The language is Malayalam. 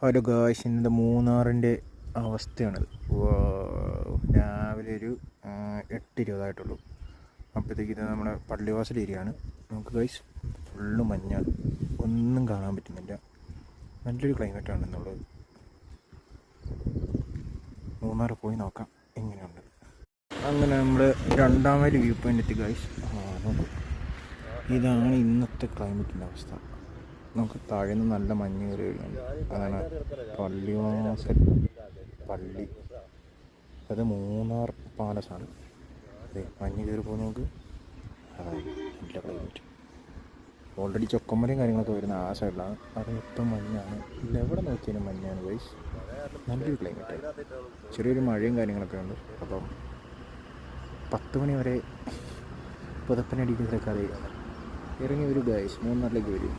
ഹലോ ഗായ്സ് ഇന്നത്തെ മൂന്നാറിന്റെ അവസ്ഥയാണിത്. രാവിലെ ഒരു എട്ട് ഇരുപതായിട്ടുള്ളൂ അപ്പോഴത്തേക്ക് ഇത് നമ്മുടെ പള്ളിവാസൽ ഏരിയയാണ്. നമുക്ക് ഗൈസ് ഫുള്ള് മഞ്ഞാണ് ഒന്നും കാണാൻ പറ്റുന്നില്ല. നല്ലൊരു ക്ലൈമറ്റാണ് എന്നുള്ളത്. മൂന്നാർ പോയി നോക്കാം. എങ്ങനെയുണ്ട്? അങ്ങനെ നമ്മൾ രണ്ടാമത് വ്യൂ പോയിന്റ് എത്തി ഗൈസ് ഇതാണ് ഇന്നത്തെ ക്ലൈമറ്റിന്റെ അവസ്ഥ. നമുക്ക് താഴെ നിന്ന് നല്ല മഞ്ഞ് കയറി വരുന്നുണ്ട്. അതാണ് പള്ളിവാസൽ പള്ളി. അത് മൂന്നാർ പാലസാണ്. അതെ മഞ്ഞ് കയറി പോകുന്ന നമുക്ക് നല്ല ക്ലൈമറ്റ് ഓൾറെഡി ചൊക്കമ്പലയും കാര്യങ്ങളൊക്കെ വരുന്ന ആ സൈഡിലാണ് അത് മൊത്തം മഞ്ഞാണ്. എവിടെ നോക്കിയാലും മഞ്ഞാണ് വൈസ് നല്ലൊരു ക്ലൈമറ്റ് ചെറിയൊരു മഴയും കാര്യങ്ങളൊക്കെ ഉണ്ട്. അപ്പം പത്ത് മണി വരെ പുതപ്പനടിക്കുന്നതൊക്കെ അറിയാം ഇറങ്ങി വരും ഗൈസ് മൂന്നാറിലേക്ക് വരും.